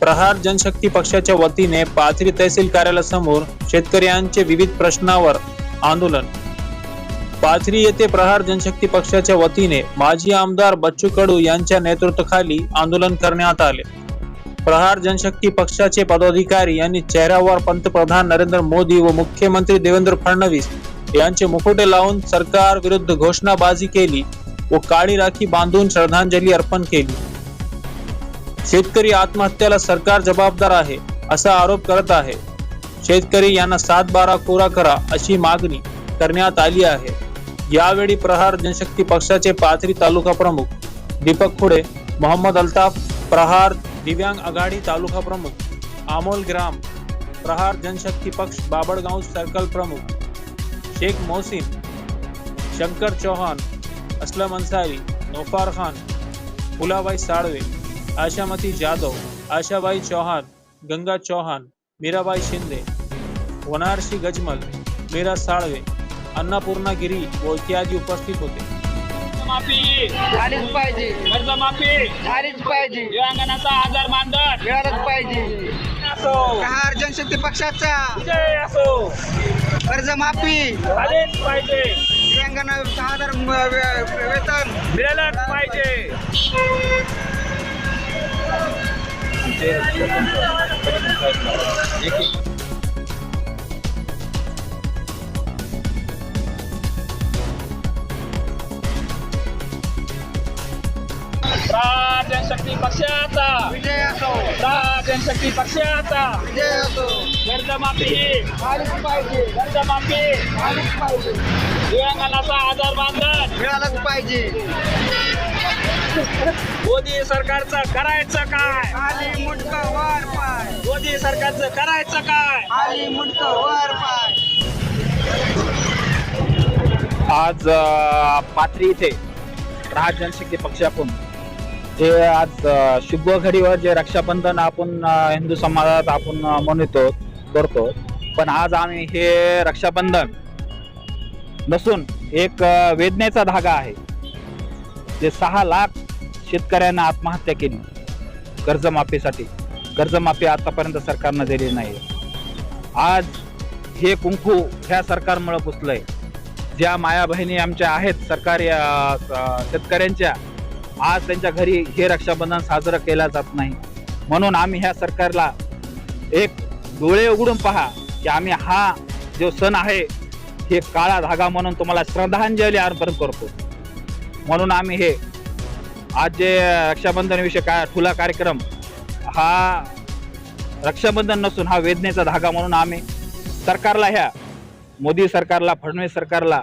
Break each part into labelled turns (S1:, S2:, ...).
S1: प्रहार जनशक्ती पक्षाच्या वतीने पाथरी तहसील कार्यालयासमोर शेतकऱ्यांचे विविध प्रश्नावर आंदोलन. पाथरी येथे प्रहार जनशक्ती पक्षाच्या वतीने माजी आमदार बच्चू कडू यांच्या नेतृत्वाखाली आंदोलन करण्यात आले. प्रहार जनशक्ती पक्षाचे पदाधिकारी यांनी चेहऱ्यावर पंतप्रधान नरेंद्र मोदी व मुख्यमंत्री देवेंद्र फडणवीस यांचे मुखोटे लावून सरकार विरुद्ध घोषणाबाजी केली व काळी राखी बांधून श्रद्धांजली अर्पण केली. शेतकरी आत्महत्याला सरकार जबाबदार आहे असा आरोप करत आहे. शेतकरी यांना सात बारा कोरा करा अशी मागणी करण्यात आली आहे. यावेळी प्रहार जनशक्ती पक्षाचे पाथरी तालुका प्रमुख दीपक खुडे मोहम्मद अल्ताफ प्रहार दिव्यांग आघाडी तालुका प्रमुख आमोल ग्राम प्रहार जनशक्ती पक्ष बाबडगाव सर्कल प्रमुख शेख मोहसिन शंकर चौहान असलम अन्सारी नोफार खान फुलाबाई साळवे आशामती जाधव आशाबाई चौहान गंगा चौहान मीराबाई शिंदे वनारशी गजमल मीरा साळवे अन्नपूर्णा गिरी व इत्यादी उपस्थित होते.
S2: माफी
S3: झालीच पाहिजे.
S2: कर्जमाफी.
S3: झालीच पाहिजे.
S2: मानधन.
S3: मिळालंच पाहिजे.
S2: असो.
S3: प्रहार जनशक्ती पक्षाचा?
S2: विजय असो.
S3: कर्जमाफी.
S2: झालेच पाहिजे.
S3: दिव्यांगांना सहा हजार म- वे- वेतन
S2: मिळालंच पाहिजे प्रहार जनशक्ती पक्षाचा
S3: विजय असो
S2: प्रहार जनशक्ती पक्षाचा
S3: विजय असो
S2: कर्जमाफी
S3: झालीच पाहिजे
S2: कर्जमाफी
S3: झालीच पाहिजे
S2: दिव्यांगनाचा आजार मानधन
S3: मिळालंच पाहिजे
S2: मोदी सरकारचं करायचं काय?
S3: खाली मुंडक वर पाय.
S2: मोदी सरकारचं करायचं काय?
S3: खाली मुंडक वर पाय.
S4: आज अ, पाथरी इथे प्रहार जनशक्ती पक्षाकडून. जे आज अ, शुभ घडीवर जे रक्षाबंधन आपण अ, हिंदू समाजात आपण अ, मनवतो करतो. पण आज आम्ही हे रक्षाबंधन नसून एक अ, वेदनेचा धागा आहे. जे सहा लाख शेतकऱ्यांना आत्महत्या केली. कर्जमाफीसाठी. कर्जमाफी आतापर्यंत सरकारनं दिली नाही. आज हे कुंकू ह्या सरकारमुळं पुसलंय. ज्या माया बहिणी आमच्या आहेत सरकारी शेतकऱ्यांच्या आज त्यांच्या घरी हे रक्षाबंधन साजरं केलं जात नाही. म्हणून आम्ही ह्या सरकारला एक डोळे उघडून पहा की आम्ही हा जो सण आहे हे काळा धागा म्हणून तुम्हाला श्रद्धांजली अर्पण करतो. म्हणून आम्ही हे आज जे रक्षाबंधनविषयी का ठुला कार्यक्रम हा रक्षाबंधन नसून हा वेदनेचा धागा म्हणून आम्ही सरकारला ह्या मोदी सरकारला फडणवीस सरकारला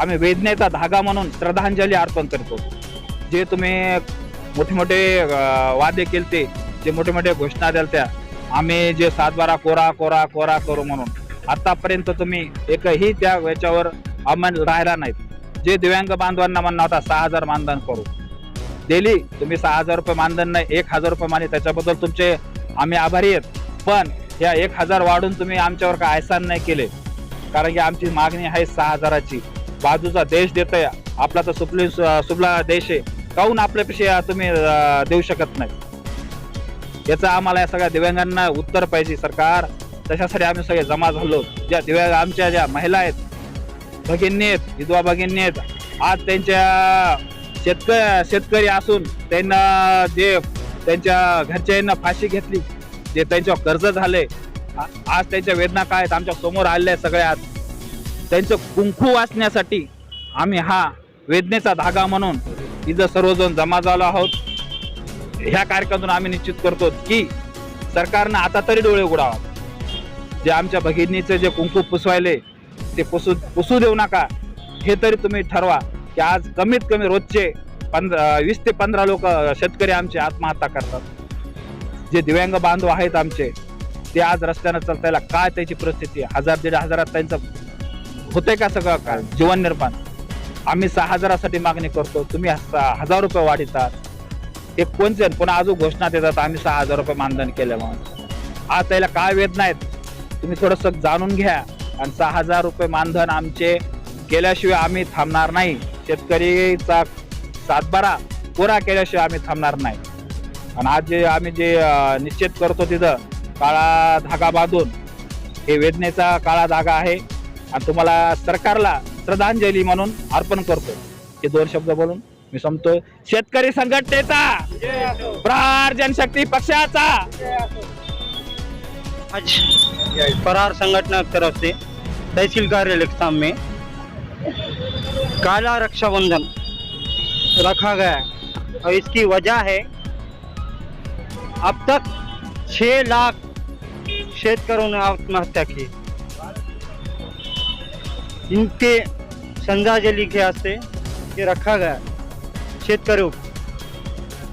S4: आम्ही वेदनेचा धागा म्हणून श्रद्धांजली अर्पण करतो. जे तुम्ही मोठे मोठे वादे केलते जे मोठे मोठे घोषणा द्याल त्या आम्ही जे सातबारा कोरा कोरा कोरा करू म्हणून आतापर्यंत तुम्ही एकही त्या याच्यावर अमल राहिला नाहीत. जे दिव्यांग बांधवांना म्हणणं होता सहा हजार मानधन करू. डेली तुम्ही सहा हजार रुपये मानधन नाही एक हजार रुपये माने त्याच्याबद्दल तुमचे आम्ही आभारी आहेत. पण या एक हजार वाढून तुम्ही आमच्यावर काय आयसान नाही केले. कारण की आमची मागणी आहे सहा हजाराची. बाजूचा देश देतोय आपला तर सुपली सुपला देश आहे. काहून आपल्यापेक्षा तुम्ही देऊ शकत नाही? याचं आम्हाला या सगळ्या दिव्यांगांना उत्तर पाहिजे सरकार. त्याच्यासाठी आम्ही सगळे जमा झालो. ज्या दिव्यांग आमच्या ज्या महिला आहेत भगिनी आहेत विधवा भगिनी आहेत आज त्यांच्या शेतक शेतकरी असून त्यांना जे त्यांच्या घरच्यांना फाशी घेतली जे त्यांच्यावर कर्ज झाले आज त्यांच्या वेदना काय आहेत आमच्यासमोर आलेल्या सगळ्या सगळ्यात. त्यांचं कुंकू वाचण्यासाठी आम्ही हा वेदनेचा धागा म्हणून इथं सर्वजण जमा झालो आहोत. ह्या कार्यक्रमातून आम्ही निश्चित करतो की सरकारनं आता तरी डोळे उघडावा. जे आमच्या भगिनीचे जे कुंकू पुसवायले ते पुसू पुसू देऊ नका. हे तरी तुम्ही ठरवा की आज कमीत कमी रोजचे पंधरा वीस ते पंधरा लोक शेतकरी आमचे आत्महत्या करतात. जे दिव्यांग बांधव आहेत आमचे ते आज रस्त्यानं चालतायला काय त्याची परिस्थिती? हजार दीड हजारात त्यांचं होतंय का सगळं काय जीवन निर्माण आम्ही सहा हजारासाठी मागणी करतो तुम्ही हजार रुपये वाढितात. हे कोणते पुन्हा अजून घोषणा देतात आम्ही सहा हजार रुपये मानधन केलं म्हणून आज त्याला काय वेदना आहेत तुम्ही थोडस जाणून घ्या. आणि सहा हजार रुपये मानधन आमचे केल्याशिवाय आम्ही थांबणार नाही. शेतकरीचा सातबारा पुरा केल्याशिवाय आम्ही थांबणार नाही. आणि आज जे आम्ही जे निश्चित करतो तिथं काळा धागा बांधून हे वेदनेचा काळा धागा आहे. आणि तुम्हाला सरकारला श्रद्धांजली म्हणून अर्पण करतो. हे दोन शब्द बोलून मी संपतो शेतकरी संघटनेचा प्रहार जनशक्ती पक्षाचा.
S5: आज फरार संगठन तरफ से तहसील कार्यालय के सामने काला रक्षाबंधन रखा गया है और इसकी वजह है अब तक छह लाख शेतकरों ने आत्महत्या की। इनके श्रद्धांजलि के वास्ते ये रखा गया शेतकरों,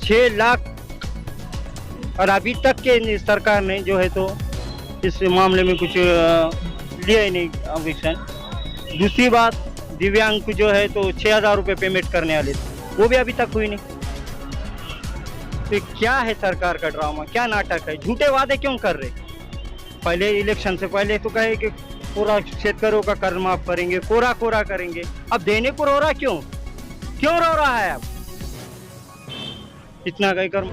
S5: छह लाख और अभी तक के सरकार ने जो है तो इस मामले में कुछ लिया ही नहीं एक्शन दूसरी बात, दिव्यांग जो है तो छः हज़ार रुपये पेमेंट करने वाले थे। वो भी अभी तक हुई नहीं। तो क्या है सरकार का ड्रामा क्या नाटक है? झूठे वादे क्यों कर रहे? पहले इलेक्शन से पहले तो कहे कि पूरा क्षेत्रों का कर माफ़ करेंगे, कोरा कोरा करेंगे। अब देने को रो रहा क्यों? क्यों रो रहा है अब इतना कहीं कर